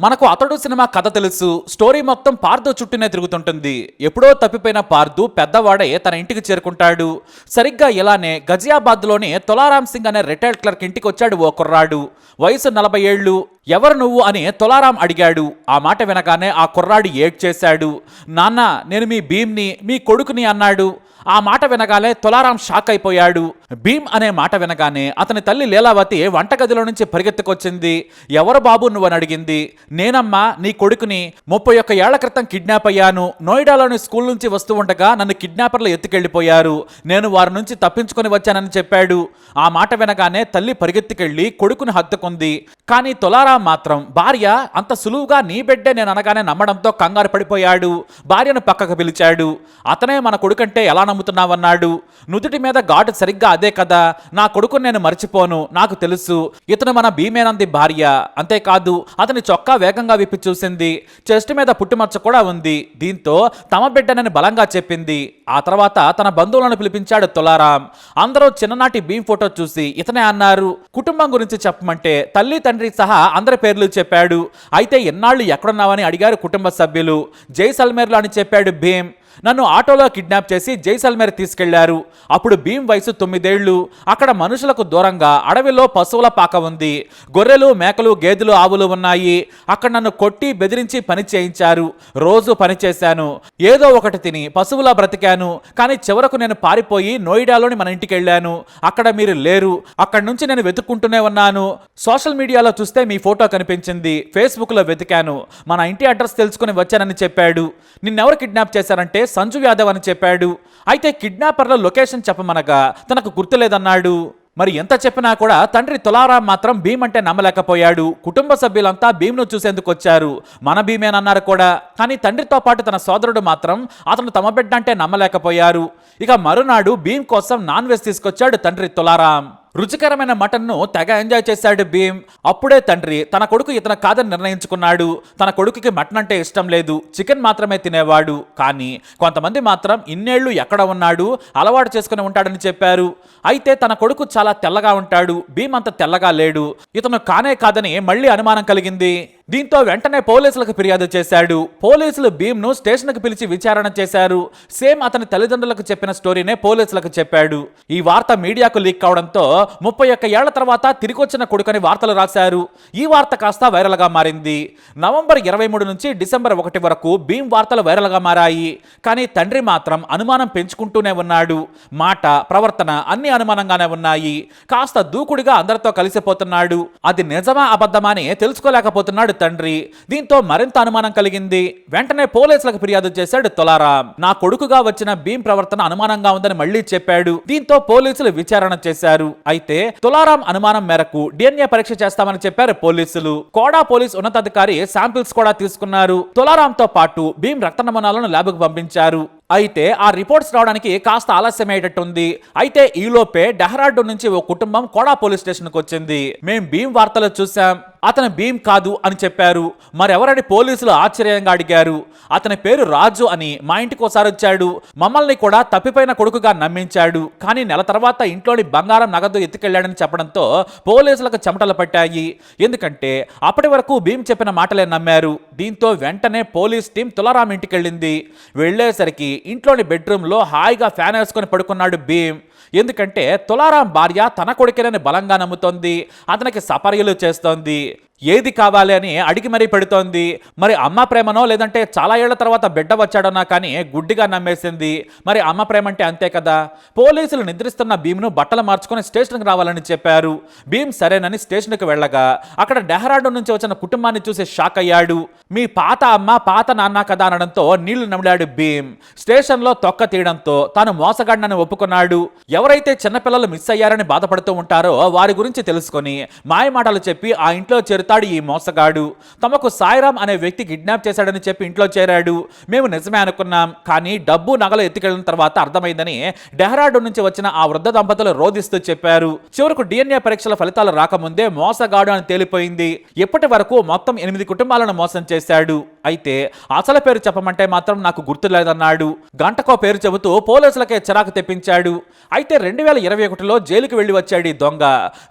మనకు అతడు సినిమా కథ తెలుసు స్టోరీ మొత్తం పార్దు చుట్టూనే తిరుగుతుంటుంది. ఎప్పుడో తప్పిపోయిన పార్దు పెద్దవాడే తన ఇంటికి చేరుకుంటాడు. సరిగ్గా ఇలానే గజియాబాద్లోని తొలారాం సింగ్ అనే రిటైర్డ్ క్లర్క్ ఇంటికి వచ్చాడు ఓ కుర్రాడు. వయసు నలభై ఏళ్ళు. ఎవరు నువ్వు అని తొలారాం అడిగాడు. ఆ మాట వినగానే ఆ కుర్రాడు ఏడ్ చేశాడు నాన్న నేను మీ భీమ్ని మీ కొడుకుని అన్నాడు. ఆ మాట వినగానే తులారాం షాక్ అయిపోయాడు. భీమ్ అనే మాట వినగానే అతని తల్లి లీలావతి వంటగదిలో నుంచి పరిగెత్తుకొచ్చింది. ఎవరు బాబు? నువ్వని అడిగింది. నేనమ్మా నీ కొడుకుని. ముప్పై ఒక్క ఏళ్ళ క్రితం కిడ్నాప్ అయ్యాను. నోయిడాలోని స్కూల్ నుంచి వస్తూ ఉండగా నన్ను కిడ్నాపర్లు ఎత్తుకెళ్ళిపోయారు నేను వారి నుంచి తప్పించుకొని వచ్చానని చెప్పాడు. ఆ మాట వినగానే తల్లి పరిగెత్తుకెళ్ళి కొడుకుని హత్తుకుంది. కానీ తులారాం మాత్రం భార్య అంత సులువుగా నీ బిడ్డే నేను అనగానే నమ్మడంతో కంగారు పడిపోయాడు. భార్యను పక్కకు పిలిచాడు. అతనే మన కొడుకంటే ఎలా నమ్ముతున్నావన్నాడు. నుదుటి మీద ఘాటు సరిగ్గా అదే కదా. నా కొడుకుని నేను మర్చిపోను. నాకు తెలుసు. ఇతను మన భీమేనంది భార్య. అంతేకాదు అతని చొక్కా వేగంగా విప్పి చూసింది. చెస్ట్ మీద పుట్టుమచ్చ కూడా ఉంది. దీంతో తమ బిడ్డనని బలంగా చెప్పింది. ఆ తర్వాత తన బంధువులను పిలిపించాడు తులారాం. అందరూ చిన్ననాటి భీం ఫోటో చూసి ఇతనే అన్నారు. కుటుంబం గురించి చెప్పమంటే తల్లి తండ్రి సహా అందరి పేర్లు చెప్పాడు. అయితే ఎన్నాళ్ళు ఎక్కడున్నావని అడిగారు కుటుంబ సభ్యులు. జైసల్మేర్లో అని చెప్పాడు భీమ్. నన్ను ఆటోలో కిడ్నాప్ చేసి జైసల్మేర్ తీసుకెళ్ళారు. అప్పుడు భీమ్ వయసు తొమ్మిదేళ్ళు. అక్కడ మనుషులకు దూరంగా అడవిలో పశువుల పాక ఉంది. గొర్రెలు మేకలు గేదెలు ఆవులు ఉన్నాయి. అక్కడ నన్ను కొట్టి బెదిరించి పని చేయించారు. రోజు పనిచేశాను ఏదో ఒకటి తిని పశువులా బ్రతికాను. కానీ చివరకు నేను పారిపోయి నోయిడాలోని మన ఇంటికి వెళ్ళాను. అక్కడ మీరు లేరు. అక్కడి నుంచి నేను వెతుక్కుంటూనే ఉన్నాను. సోషల్ మీడియాలో చూస్తే మీ ఫోటో కనిపించింది. ఫేస్బుక్లో వెతికాను. మన ఇంటి అడ్రస్ తెలుసుకుని వచ్చానని చెప్పాడు. నిన్నెవరు కిడ్నాప్ చేశారంటే సంజు యాదవ్ అని చెప్పాడు. అయితే కిడ్నాపర్ల లొకేషన్ చెప్పమనగా తనకు గుర్తులేదన్నాడు. మరి ఎంత చెప్పినా కూడా తండ్రి తులారాం మాత్రం భీమ్ అంటే నమ్మలేకపోయాడు. కుటుంబ సభ్యులంతా భీమ్ను చూసేందుకు వచ్చారు. మన భీమేనన్నారు కూడా. కానీ తండ్రితో పాటు తన సోదరుడు మాత్రం అతను తమ బిడ్డ అంటే నమ్మలేకపోయారు. ఇక మరునాడు భీమ్ కోసం నాన్ వెజ్ తీసుకొచ్చాడు తండ్రి తులారాం. రుచికరమైన మటన్ను తెగ ఎంజాయ్ చేశాడు భీమ్. అప్పుడే తండ్రి తన కొడుకు ఇతను కాదని నిర్ణయించుకున్నాడు. తన కొడుకుకి మటన్ అంటే ఇష్టం లేదు. చికెన్ మాత్రమే తినేవాడు. కానీ కొంతమంది మాత్రం ఇన్నేళ్ళు ఎక్కడ ఉన్నాడు? అలవాటు చేసుకుని ఉంటాడని చెప్పారు. అయితే తన కొడుకు చాలా తెల్లగా ఉంటాడు. భీమ్ అంత తెల్లగా లేడు. ఇతను కానే కాదని మళ్ళీ అనుమానం కలిగింది. దీంతో వెంటనే పోలీసులకు ఫిర్యాదు చేశాడు. పోలీసులు భీమ్ను స్టేషన్కు పిలిచి విచారణ చేశారు. సేమ్ అతని తల్లిదండ్రులకు చెప్పిన స్టోరీనే పోలీసులకు చెప్పాడు. ఈ వార్త మీడియాకు లీక్ కావడంతో ముప్పై ఒక్క ఏళ్ళ తర్వాత తిరిగొచ్చిన కొడుకని వార్తలు రాశారు. ఈ వార్త కాస్త వైరల్గా మారింది. నవంబర్ ఇరవై మూడు నుంచి డిసెంబర్ ఒకటి వరకు భీమ్ వార్తలు వైరల్గా మారాయి. కానీ తండ్రి మాత్రం అనుమానం పెంచుకుంటూనే ఉన్నాడు. మాట ప్రవర్తన అన్ని అనుమానంగానే ఉన్నాయి. కాస్త దూకుడిగా అందరితో కలిసిపోతున్నాడు. అది నిజమా అబద్ధమా అని తెలుసుకోలేకపోతున్నాడు తండ్రి దీంతో మరింత అనుమానం కలిగింది. వెంటనే పోలీసులకు ఫిర్యాదు చేశాడు తులారాం. నా కొడుకుగా వచ్చిన భీం ప్రవర్తన అనుమానంగా ఉందని మళ్ళీ చెప్పాడు. దీంతో పోలీసులు విచారణ చేశారు. అయితే తులారాం అనుమానం మేరకు డిఎన్ఏ పరీక్ష చేస్తామని చెప్పారు పోలీసులు. కోడా పోలీస్ ఉన్నతాధికారి శాంపిల్స్ కూడా తీసుకున్నారు. తులారాం తో పాటు భీం రక్త నమూనాలను ల్యాబ్కు పంపించారు. అయితే ఆ రిపోర్ట్స్ రావడానికి కాస్త ఆలస్యమయ్యేటట్టుంది. అయితే ఈలోపే డెహ్రాడూన్ నుంచి ఓ కుటుంబం కోడా పోలీస్ స్టేషన్కి వచ్చింది. మేం భీమ్ వార్తలు చూసాం అతను భీమ్ కాదు అని చెప్పారు. మరెవరని పోలీసులు ఆశ్చర్యంగా అడిగారు. అతని పేరు రాజు అని మా ఇంటికి ఒకసారి వచ్చాడు. మమ్మల్ని కూడా తప్పిపోయిన కొడుకుగా నమ్మించాడు. కానీ నెల తర్వాత ఇంట్లోని బంగారం నగదు ఎత్తుకెళ్ళాడని చెప్పడంతో పోలీసులకు చెమటలు పట్టాయి. ఎందుకంటే అప్పటి వరకు భీమ్ చెప్పిన మాటలే నమ్మారు. దీంతో వెంటనే పోలీస్ టీం తులారాం ఇంటికి వెళ్ళింది వెళ్ళేసరికి ఇంట్లోని బెడ్రూమ్లో హాయిగా ఫ్యాన్ వేసుకొని పడుకున్నాడు భీమ్. ఎందుకంటే తులారాం భార్య తన కొడుకేనని బలంగా నమ్ముతోంది. అతనికి సపర్యలు చేస్తోంది. ఏది కావాలి అని అడిగి మరీ పెడుతోంది. మరి అమ్మ ప్రేమనో లేదంటే చాలా ఏళ్ళ తర్వాత బిడ్డ వచ్చాడన్నా కానీ గుడ్డిగా నమ్మేసింది. మరి అమ్మ ప్రేమ అంటే అంతే కదా. పోలీసులు నిద్రిస్తున్న భీమ్ను బట్టలు మార్చుకొని స్టేషన్కి రావాలని చెప్పారు. భీమ్ సరేనని స్టేషన్కి వెళ్ళగా అక్కడ డెహ్రాడూన్ నుంచి వచ్చిన కుటుంబాన్ని చూసి షాక్ అయ్యాడు. మీ పాత అమ్మ పాత నాన్న కదా అనడంతో నీళ్ళు నమిలాడు భీమ్. స్టేషన్లో తొక్క తీయడంతో తాను మోసగాడినని ఒప్పుకున్నాడు. ఎవరైతే చిన్నపిల్లలు మిస్ అయ్యారని బాధపడుతూ ఉంటారో వారి గురించి తెలుసుకొని మాయమాటలు చెప్పి ఆ ఇంట్లో చేరుతాడు ఈ మోసగాడు. తమకు సాయిరామ్ అనే వ్యక్తి కిడ్నాప్ చేశాడని చెప్పి ఇంట్లో చేరాడు. మేము నిజమే అనుకున్నాం. కానీ డబ్బు నగలు ఎత్తుకెళ్ళిన తర్వాత అర్థమైందని డెహ్రాడూన్ నుంచి వచ్చిన ఆ వృద్ధ దంపతులు రోధిస్తూ చెప్పారు. చివరకు డిఎన్ఏ పరీక్షల ఫలితాలు రాకముందే మోసగాడు అని తేలిపోయింది. ఇప్పటి వరకు మొత్తం ఎనిమిది కుటుంబాలను మోసం చేశాడు. అయితే అసలు పేరు చెప్పమంటే మాత్రం నాకు గుర్తులేదన్నాడు గంటకో పేరు చెబుతూ పోలీసులకే చిరాకు తెప్పించాడు. అయితే రెండు వేల ఇరవై ఒకటిలో జైలుకి వెళ్ళి వచ్చాడు ఈ దొంగ.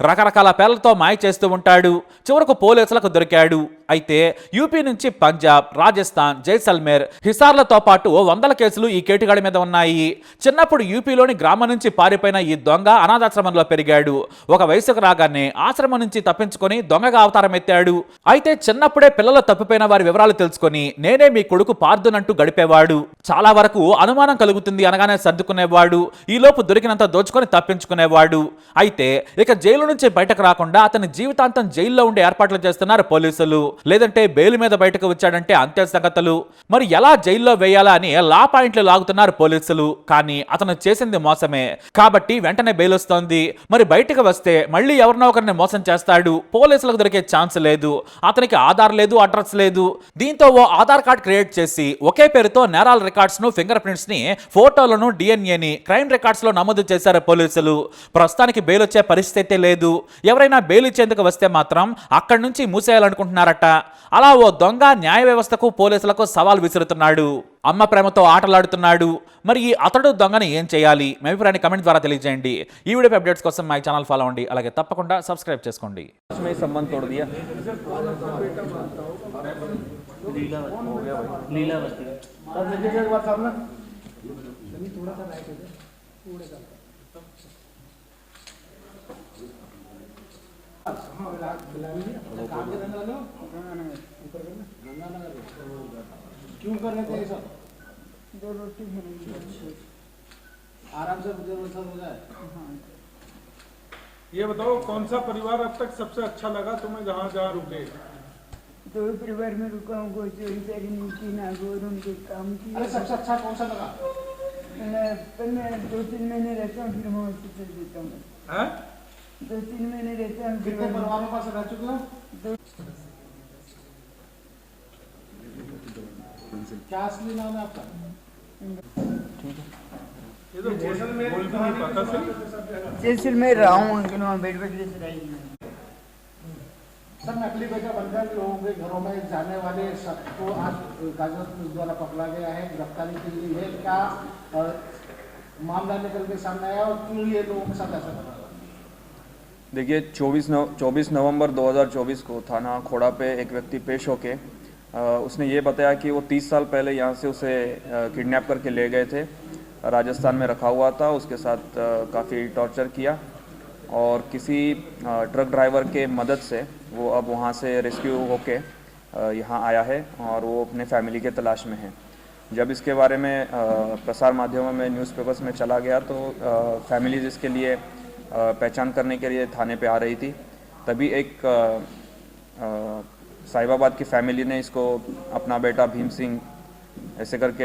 రకరకాల పేర్లతో మాయ చేస్తూ ఉంటాడు. చివరకు పోలీసులకు దొరికాడు. అయితే యూపీ నుంచి పంజాబ్ రాజస్థాన్ జైసల్మేర్ హిసార్లతో పాటు వందల కేసులు ఈ కేటుగాడి మీద ఉన్నాయి. చిన్నప్పుడు యూపీలోని గ్రామం నుంచి పారిపోయిన ఈ దొంగ అనాథాశ్రమంలో పెరిగాడు. ఒక వయసుకు రాగానే ఆశ్రమం నుంచి తప్పించుకొని దొంగగా అవతారం ఎత్తాడు అయితే చిన్నప్పుడే పిల్లలు తప్పిపోయిన వారి వివరాలు తెలుసుకొని నేనే మీ కొడుకు పార్థునంటూ గడిపేవాడు. చాలా వరకు అనుమానం కలుగుతుంది అనగానే సర్దుకునేవాడు. ఈలోపు దొరికినంత దోచుకొని తప్పించుకునేవాడు. అయితే ఇక జైలు నుంచి బయటకు రాకుండా అతని జీవితాంతం జైల్లో ఉండే ఏర్పాట్లు చేస్తున్నారు పోలీసులు. లేదంటే బెయిల్ మీద బయటకు వచ్చాడంటే అంతే సంగతులు. మరి ఎలా జైల్లో వేయాలా అని లా పాయింట్లు లాగుతున్నారు పోలీసులు. కానీ అతను చేసింది మోసమే. కాబట్టి వెంటనే బెయిల్ వస్తోంది. మరి బయటకు వస్తే మళ్ళీ ఎవరినో ఒకరిని మోసం చేస్తాడు. పోలీసులకు దొరికే ఛాన్స్ లేదు. అతనికి ఆధార్ లేదు అడ్రస్ లేదు. దీంతో ఓ ఆధార్ కార్డ్ క్రియేట్ చేసి ఒకే పేరుతో నేరాల రికార్డ్స్ను ఫింగర్ ప్రింట్స్ని ఫోటోలను డిఎన్ఏని క్రైమ్ రికార్డ్స్లో నమోదు చేశారు పోలీసులు. ప్రస్తుతానికి బెయిల్ వచ్చే పరిస్థితి లేదు. ఎవరైనా బెయిల్ ఇచ్చేందుకు వస్తే మాత్రం అక్కడి నుంచి మూసేయాలనుకుంటున్నారట. అలా ఓ దొంగ న్యాయ వ్యవస్థకు పోలీసులకు సవాల్ విసురుతున్నాడు అమ్మ ప్రేమతో ఆటలాడుతున్నాడు మరి ఈ అతడు దొంగని ఏం చేయాలి మీ అభిప్రాయాన్ని కమెంట్ ద్వారా తెలియజేయండి ఈ వీడియో అప్డేట్స్ కోసం మా ఛానల్ ఫాలో అవ్వండి అలాగే తప్పకుండా సబ్స్క్రైబ్ చేసుకోండి उसमें ही संबंध तोड़ दिया लीलावती क्यों कर रहे थे ये सब दो रोटी आराम से हो जाए ये बताओ कौन सा परिवार अब तक सबसे अच्छा लगा तुम्हें जहाँ जहाँ रुके? दो परिवार में रुका हूँ उनके काम किया सबसे अच्छा कौन सा लगा? मैं दो तीन महीने रहता हूँ फिर वहाँ से चल देता हूँ। हैं? दो तीन महीने रहते हैं फिर कितने परिवारों पास रह चुके हो? दो। क्या असली नाम है आपका? ये तो सर जैसलमेर रहा हूँ लेकिन वहाँ बैठ बैठ के चलाई सब नकली बेटा बनकर लोगों के घरों में जाने वाले सबको आज कागज़ पुलिस द्वारा पकड़ा गया है गिरफ्तारी की है क्या मामला निकल के सामने आया और क्यों ये लोगों के साथ ऐसा कर रहा है देखिए 24 नव 24 नवंबर 2024 को थाना खोड़ा पे एक व्यक्ति पेश होके उसने ये बताया कि वो 30 साल पहले यहाँ से उसे किडनैप करके ले गए थे। राजस्थान में रखा हुआ था, उसके साथ काफ़ी टॉर्चर किया और किसी ट्रक ड्राइवर के मदद से वो अब वहाँ से रेस्क्यू होके यहाँ आया है और वो अपने फैमिली के तलाश में है। जब इसके बारे में प्रसार माध्यमों में न्यूज़पेपर्स में चला गया तो फैमिलीज़ इसके लिए पहचान करने के लिए थाने पे आ रही थी। तभी एक साहिबाबाद की फैमिली ने इसको अपना बेटा भीम सिंह ऐसे करके